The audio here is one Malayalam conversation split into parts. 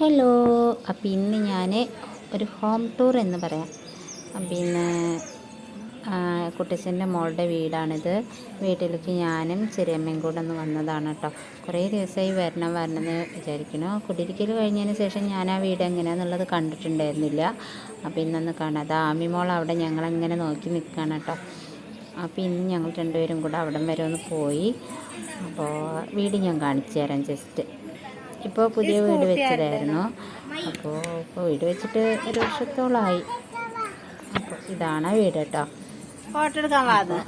ഹലോ. അപ്പം ഇന്ന് ഞാൻ ഒരു ഹോം ടൂർ എന്ന് പറയാം. പിന്നെ കുട്ടിച്ചന്റെ മോളുടെ വീടാണിത്. വീട്ടിലേക്ക് ഞാനും ചെറിയമ്മയും കൂടെ ഒന്ന് വന്നതാണ് കേട്ടോ കുറേ ദിവസമായി വരണം വരണം എന്ന് വിചാരിക്കുന്നു. കുടിയിരിക്കൽ കഴിഞ്ഞതിന് ശേഷം ഞാൻ ആ വീട് എങ്ങനെയാണെന്നുള്ളത് കണ്ടിട്ടുണ്ടായിരുന്നില്ല. അപ്പോൾ ഇന്നൊന്ന് കാണാം. അത് ആമിമോൾ അവിടെ ഞങ്ങളെങ്ങനെ നോക്കി നിൽക്കുകയാണ് കേട്ടോ അപ്പോൾ ഇന്ന് ഞങ്ങൾ രണ്ടുപേരും കൂടെ അവിടം വരെ ഒന്ന് പോയി. അപ്പോൾ വീട് ഞാൻ കാണിച്ചു തരാം ജസ്റ്റ്. ഇപ്പോൾ പുതിയ വീട് വെച്ചതായിരുന്നു. അപ്പോൾ ഇപ്പോൾ വീട് വെച്ചിട്ട് ഒരു വർഷത്തോളമായി അപ്പോൾ ഇതാണ് വീട് കേട്ടോ. ഫോട്ടോ എടുക്കാൻ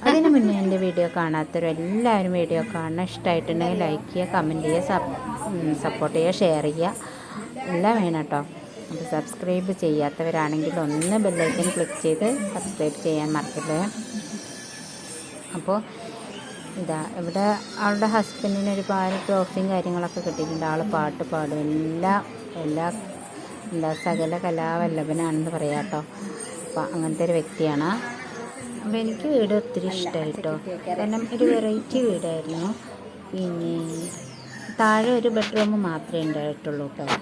അതിനു മുന്നേ എന്റെ വീഡിയോ കാണാത്തവരും എല്ലാവരും വീഡിയോ കാണണം. ഇഷ്ടമായിട്ടുണ്ടെങ്കിൽ ലൈക്ക് ചെയ്യുക കമന്റ് ചെയ്യുക സപ്പോർട്ട് ചെയ്യുക ഷെയർ ചെയ്യുക. എല്ലാം വേണം കേട്ടോ. അപ്പോൾ സബ്സ്ക്രൈബ് ചെയ്യാത്തവരാണെങ്കിൽ ഒന്ന് ബെല്ലൈക്കൻ ക്ലിക്ക് ചെയ്ത് സബ്സ്ക്രൈബ് ചെയ്യാൻ മറക്കല്ലേ. അപ്പോൾ ഇതാ ഇവിടെ ആളുടെ ഹസ്ബൻഡിന് ഒരുപാട് ട്രോഫിയും കാര്യങ്ങളൊക്കെ കിട്ടിയിട്ടുണ്ട്. ആൾ പാട്ട് പാടും. എല്ലാ എല്ലാ എന്താ സകല കലാവല്ലഭനാണെന്ന് പറയാം കേട്ടോ. അപ്പം അങ്ങനത്തെ ഒരു വ്യക്തിയാണ്. അപ്പോൾ എനിക്ക് വീട് ഒത്തിരി ഇഷ്ടമായി കേട്ടോ കാരണം ഒരു വെറൈറ്റി വീടായിരുന്നു. പിന്നെ താഴെ ഒരു ബെഡ്റൂം മാത്രമേ ഉണ്ടായിട്ടുള്ളൂ കേട്ടോ.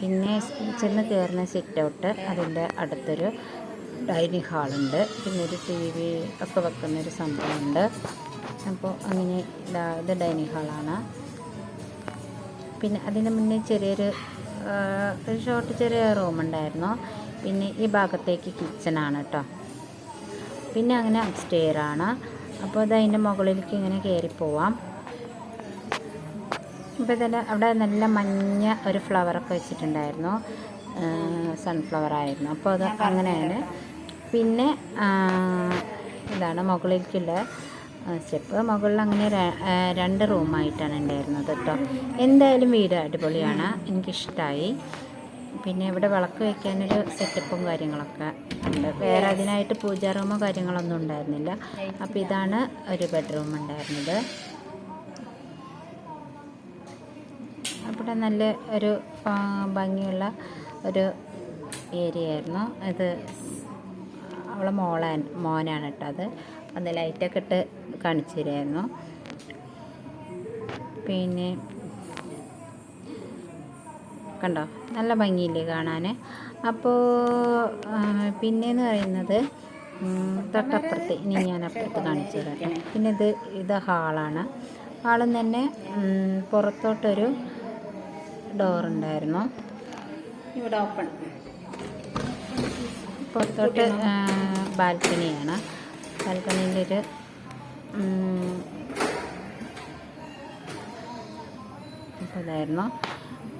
പിന്നെ ചെന്ന് കയറുന്ന സിറ്റ് ഔട്ട് അതിന്റെ അടുത്തൊരു ഡൈനിങ് ഹാളുണ്ട് പിന്നെ ഒരു ടി വി ഒക്കെ വെക്കുന്നൊരു സംഭവമുണ്ട്. അപ്പോൾ അങ്ങനെ ഇതാ ഇത് ഡൈനിങ് ഹാളാണ്. പിന്നെ അതിന് മുന്നേ ചെറിയൊരു ഒരു ഷോർട്ട് ചെറിയ റൂം ഉണ്ടായിരുന്നു. പിന്നെ ഈ ഭാഗത്തേക്ക് കിച്ചണാണ് കേട്ടോ പിന്നെ അങ്ങനെ അപ്സ്റ്റെയറാണ് അപ്പോൾ ഇത് അതിന്റെ മുകളിലേക്ക് ഇങ്ങനെ കയറി പോവാം. ഇപ്പോൾ തന്നെ അവിടെ നല്ല മഞ്ഞ ഒരു ഫ്ലവറൊക്കെ വെച്ചിട്ടുണ്ടായിരുന്നു. സൺഫ്ലവർ ആയിരുന്നു. അപ്പോൾ അത് അങ്ങനെയാണ്. പിന്നെ ഇതാണ് മുകളിലേക്കുള്ള സ്റ്റെപ്പ് മുകളിൽ അങ്ങനെ രണ്ട് റൂമായിട്ടാണ് ഉണ്ടായിരുന്നത് കേട്ടോ എന്തായാലും വീട് അടിപൊളിയാണ്. എനിക്കിഷ്ടമായി പിന്നെ ഇവിടെ വിളക്ക് വയ്ക്കാനൊരു സെറ്റപ്പും കാര്യങ്ങളൊക്കെ ഉണ്ട്. വേറെ അതിനായിട്ട് പൂജാ റൂമോ കാര്യങ്ങളൊന്നും ഉണ്ടായിരുന്നില്ല. അപ്പോൾ ഇതാണ് ഒരു ബെഡ്റൂം ഉണ്ടായിരുന്നത്. അവിടെ നല്ല ഒരു ഭംഗിയുള്ള ഒരു ഏരിയ ആയിരുന്നു. ഇത് അവളെ മോളാൻ മോനാണ് കേട്ടോ അത്. അന്ന് ലൈറ്റൊക്കെ ഇട്ട് കാണിച്ചു തരുമായിരുന്നു പിന്നെ കണ്ടോ? നല്ല ഭംഗിയില്ലേ കാണാൻ അപ്പോൾ പിന്നെയെന്ന് പറയുന്നത് തൊട്ടപ്പുറത്ത് ഇനി ഞാൻ അപ്പുറത്ത് കാണിച്ചു തരാം. പിന്നെ ഇത് ഇത് ഹാളാണ്. ഹാളിൽ തന്നെ പുറത്തോട്ടൊരു ഡോറുണ്ടായിരുന്നു. ഇവിടെ ഓപ്പൺ. പുറത്തോട്ട് ബാൽക്കണിയാണ്. ബാൽക്കണീന്റെ ഒരു അപ്പോൾ ഇതായിരുന്നു.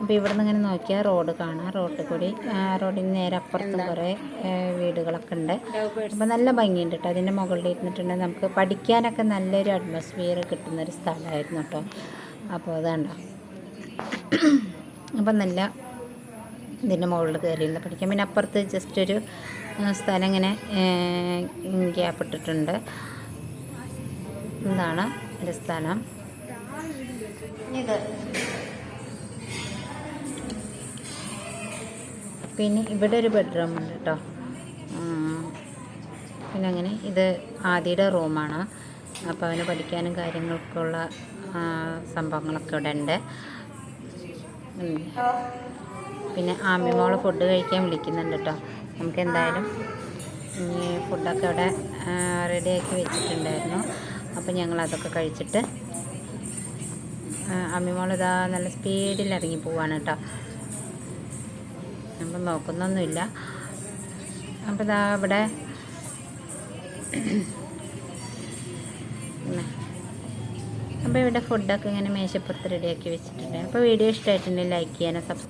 അപ്പോൾ ഇവിടെ നിന്ന് ഇങ്ങനെ നോക്കിയാൽ റോഡ് കാണാം. റോഡിൽ കൂടി റോഡിന് നേരെ അപ്പുറത്ത് കുറേ വീടുകളൊക്കെ ഉണ്ട്. അപ്പോൾ നല്ല ഭംഗിയുണ്ട് കേട്ടോ. അതിന്റെ മുകളിൽ ഇരുന്നിട്ടുണ്ടെങ്കിൽ നമുക്ക് പഠിക്കാനൊക്കെ നല്ലൊരു അറ്റ്മോസ്ഫിയർ കിട്ടുന്നൊരു സ്ഥലമായിരുന്നു കേട്ടോ. അപ്പോൾ അതാണ്ടോ. അപ്പം നല്ല ഇതിന്റെ മുകളിൽ കയറിയിരുന്ന് പഠിക്കാം. പിന്നെ അപ്പുറത്ത് ജസ്റ്റ് ഒരു സ്ഥലം ഇങ്ങനെ ഗ്യാപ്പ് ഇട്ടിട്ടുണ്ട്. എന്താണ് ഒരു സ്ഥലം. ഇത്. പിന്നെ ഇവിടെ ഒരു ബെഡ്റൂം ഉണ്ട് കേട്ടോ പിന്നെ അങ്ങനെ ഇത് ആദിയുടെ റൂമാണ് അപ്പോൾ അവന് പഠിക്കാനും കാര്യങ്ങൾക്കുള്ള സംഭവങ്ങളൊക്കെ ഇവിടെ ഉണ്ട്. പിന്നെ ആമിമോൾ ഫുഡ് കഴിക്കാൻ വിളിക്കുന്നുണ്ട് കേട്ടോ നമുക്ക് എന്തായാലും ഈ ഫുഡൊക്കെ റെഡി റെഡിയാക്കി വെച്ചിട്ടുണ്ടായിരുന്നു. അപ്പോൾ ഞങ്ങൾ അതൊക്കെ കഴിച്ചിട്ട് അമ്മിമോൾ ഇതാ നല്ല സ്പീഡിൽ ഇറങ്ങി പോവാണ് കേട്ടോ നമ്മൾ നോക്കുന്നൊന്നുമില്ല. അപ്പോൾ ഇതാ ഇവിടെ അപ്പോൾ ഇവിടെ ഫുഡൊക്കെ ഇങ്ങനെ മേശപ്പുറത്ത് റെഡിയാക്കി വെച്ചിട്ടുണ്ട്. അപ്പോൾ വീഡിയോ ഇഷ്ടമായിട്ടുണ്ടെങ്കിൽ ലൈക്ക് ചെയ്യാനും സബ്സ്ക്രൈബ്